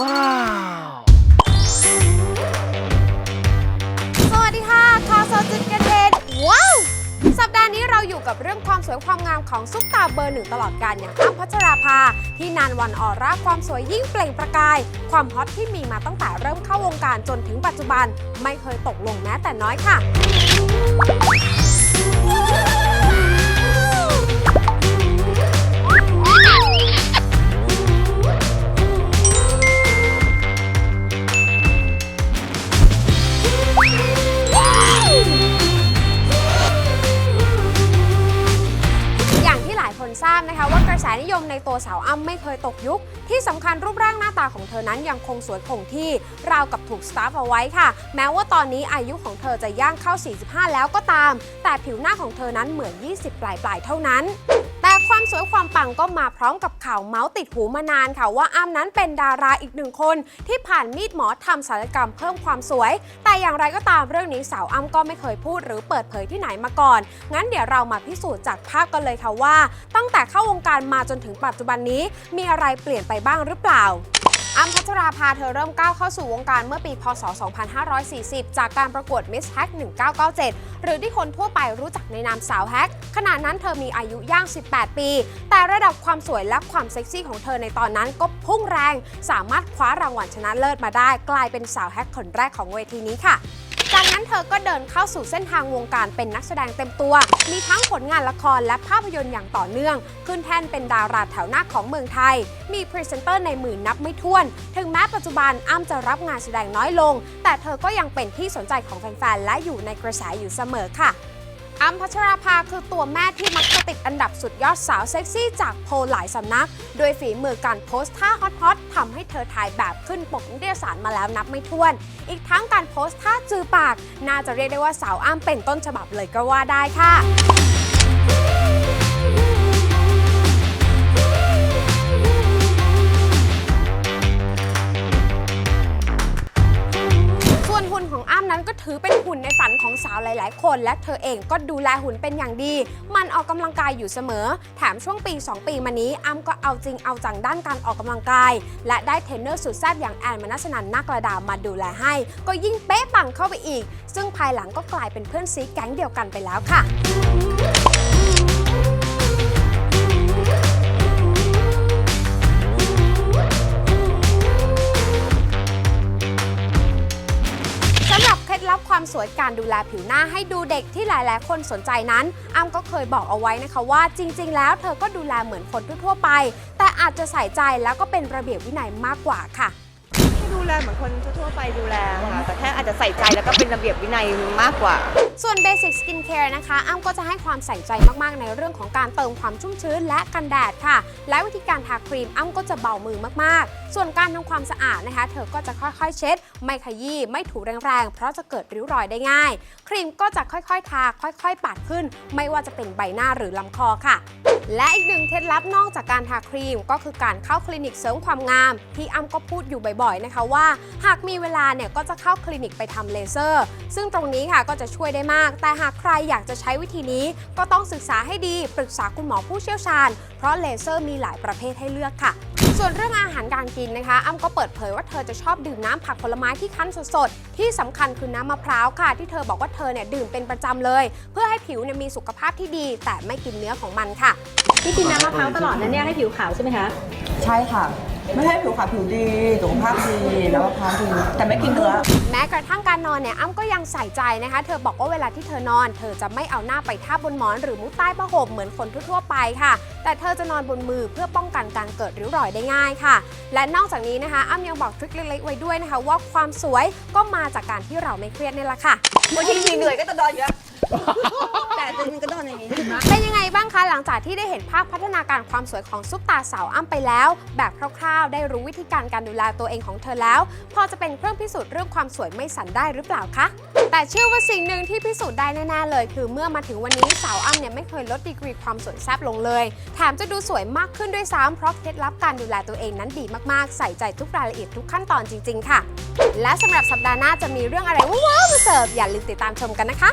ว้าว สวัสดีค่ะข่าวสจุดกระเด็นว้าว สัปดาห์นี้เราอยู่กับเรื่องความสวยความงามของซุปตาเบอร์หนึ่งตลอดกาลอย่างอ้ำพัชราภา ที่นานวันออร่าความสวยยิ่งเปล่งประกาย ความฮอตที่มีมาตั้งแต่เริ่มเข้าวงการจนถึงปัจจุบัน ไม่เคยตกลงแม้แต่น้อยค่ะ ทราบนะคะว่ากระแสนิยมในตัวสาวอ้ำไม่เคยตกยุค ที่สำคัญรูปร่างหน้าตาของเธอนั้นยังคงสวยคงที่ราวกับถูกสตาร์ฟเอาไว้ค่ะ แม้ว่าตอนนี้อายุของเธอจะย่างเข้า 45 แล้วก็ตาม แต่ผิวหน้าของเธอนั้นเหมือน 20 ปลายปลายๆเท่านั้น ความสวยความปังก็มาพร้อมกับข่าวเมาส์ติดหูมานานค่ะว่าอ้ำนั้นเป็นดาราอีกหนึ่งคน ที่ผ่านมีดหมอทำศัลยกรรมเพิ่มความสวย แต่อย่างไรก็ตามเรื่องนี้สาวอ้ำก็ไม่เคยพูดหรือเปิดเผยที่ไหนมาก่อน งั้นเดี๋ยวเรามาพิสูจน์จากภาพกันเลยค่ะว่า ตั้งแต่เข้าวงการมาจนถึงปัจจุบันนี้มีอะไรเปลี่ยนไปบ้างหรือเปล่า อ้มพัชราภาเธอเริ่มก้าวเข้าสู่วงการเมื่อปีพศ 2540 จากการประกวด Miss Hack 1997 หรือที่คนทั่วไปรู้จักในนามสาวแฮกขณะนั้นเธอมีอายุย่าง 18 ปี แต่ระดับความสวยและความเซ็กซี่ของเธอในตอนนั้นก็พุ่งแรง สามารถคว้ารางวัลชนะเลิศมาได้ กลายเป็นสาวแฮกคนแรกของเวทีนี้ค่ะ จากนั้นเธอก็เดินเข้าสู่เส้นทางวงการเป็นนักแสดงเต็มตัว มีทั้งผลงานละครและภาพยนตร์อย่างต่อเนื่อง ขึ้นแท่นเป็นดาราแถวหน้าของเมืองไทย มีพรีเซนเตอร์ในหมื่นนับไม่ถ้วน ถึงแม้ปัจจุบันอ้ำจะรับงานแสดงน้อยลง แต่เธอก็ยังเป็นที่สนใจของแฟนๆ และอยู่ในกระแสอยู่เสมอค่ะ อ้มพัชราภาคือตัวแม่ที่มักจะติดอันดับสุดยอดสาวเซ็กซี่จากโพลหลายสำนัก โดยฝีมือการโพสท่าฮอตๆทำให้เธอถ่ายแบบขึ้นปกนิตยสารมาแล้วนับไม่ถ้วน อีกทั้งการโพสท่าจือปาก น่าจะเรียกได้ว่าสาวอ้มเป็นต้นฉบับเลยก็ว่าได้ค่ะ ของอ้ำนั้นก็ถือเป็นหุ่นในฝันของสาวหลาย ๆ คน และเธอเองก็ดูแลหุ่นเป็นอย่างดี มันออกกำลังกายอยู่เสมอ แถมช่วงปี 2 ปีมานี้อ้ำก็เอาจริงเอาจังด้านการออกกำลังกาย และได้เทรนเนอร์สุดแซ่บอย่างแอนมานัสนันนาคระดามาดูแลให้ ก็ยิ่งเป๊ะปังเข้าไปอีก ซึ่งภายหลังก็กลายเป็นเพื่อนซีแก๊งเดียวกันไปแล้วค่ะ ความสวยการดูแลผิวหน้าให้ดูเด็กที่หลายๆ คนสนใจนั้นอ้ำก็เคยบอกเอาไว้นะคะว่าจริง ๆ แล้วเธอก็ดูแลเหมือนคนทั่วๆไป แต่อาจจะใส่ใจแล้วก็เป็นระเบียบวินัยมากกว่าค่ะ แลเหมือนคนทั่วๆไปดูแลค่ะแต่แค่อาจจะใส่ใจแล้วก็เป็นระเบียบวินัยมากกว่า ส่วน Basic Skincare นะคะอ้ำก็จะให้ความใส่ใจมากๆ ในเรื่องของการเติมความชุ่มชื้นและกันแดดค่ะ และวิธีการทาครีมอ้ำก็จะเบามือมากๆ ส่วนการทำความสะอาดนะคะ เธอก็จะค่อยๆ เช็ด ไม่ขยี้ไม่ถูแรงๆ เพราะจะเกิดริ้วรอยได้ง่าย ครีมก็จะค่อยๆ ทาค่อยๆ ปาดขึ้น ไม่ว่าจะเป็นใบหน้าหรือลำคอค่ะและอีกหนึ่งเคล็ดลับนอกจากการทาครีมก็คือการเข้าคลินิกเสริมความงาม ที่อ้ำก็พูดอยู่บ่อยๆนะคะว่าหากมีเวลาเนี่ยก็จะเข้าคลินิกไปทำเลเซอร์ ซึ่งตรงนี้ค่ะก็จะช่วยได้มาก แต่หากใครอยากจะใช้วิธีนี้ ก็ต้องศึกษาให้ดีปรึกษาคุณหมอผู้เชี่ยวชาญ เพราะเลเซอร์มีหลายประเภทให้เลือกค่ะส่วนเรื่องอาหารการกินนะคะ อ้ำก็เปิดเผยว่าเธอจะชอบดื่มน้ำผักผลไม้ที่คั้นสดๆ ที่สำคัญคือน้ำมะพร้าวค่ะ ที่เธอบอกว่าเธอเนี่ยดื่มเป็นประจำเลย เพื่อให้ผิวเนี่ยมีสุขภาพที่ดี แต่ไม่กินเนื้อของมันค่ะพี่กินน้ำมะพร้าวตลอดนะเนี่ยให้ผิวขาวใช่ไหมคะ ใช่ค่ะ ไม่ให้ผิวขาวผิวดีสุขภาพดีแล้วมะพร้าวดีแต่ไม่กินเนื้อ แม้กระทั่งการนอนเนี่ยอ้ำก็ยังใส่ใจนะคะ เธอบอกว่าเวลาที่เธอนอน เธอจะไม่เอาหน้าไปทาบบนหมอนหรือมุดใต้ผ้าห่มเหมือนคนทั่วๆไปค่ะ แต่เธอจะนอนบนมือเพื่อป้องกันการเกิดริ้วรอยได้ง่ายค่ะ และนอกจากนี้นะคะอ้ำยังบอกทริคเล็กๆไว้ด้วยนะคะ ว่าความสวยก็มาจากการที่เราไม่เครียดนี่แหละค่ะบางทีเหนื่อยก็จะนอนอยู่แล้ว แต่จริงๆก็นอนอย่างนี้ เป็นยังไงบ้างคะ หลังจากที่ได้เห็นภาพพัฒนาการความสวยของซุปตาสาวอ้ำไปแล้ว แบบคร่าวๆ ได้รู้วิธีการการดูแลตัวเองของเธอแล้ว พอจะเป็นเครื่องพิสูจน์เรื่องความสวยไม่สั่นได้หรือเปล่าคะแต่เชื่อว่าสิ่งหนึ่งที่พิสูจน์ได้แน่ๆเลย คือเมื่อมาถึงวันนี้สาวอ้ำเนี่ยไม่เคยลดดีกรีความสวยแซ่บลงเลยแถมจะดูสวยมากขึ้นด้วยซ้ำเพราะเคล็ดลับการดูแลตัวเองนั้นดีมากๆ ใส่ใจทุกรายละเอียดทุกขั้นตอนจริง ๆ ค่ะ และสำหรับสัปดาห์หน้าจะมีเรื่องอะไรว้าวมาเสิร์ฟอย่าลืมติดตามชมกันนะคะ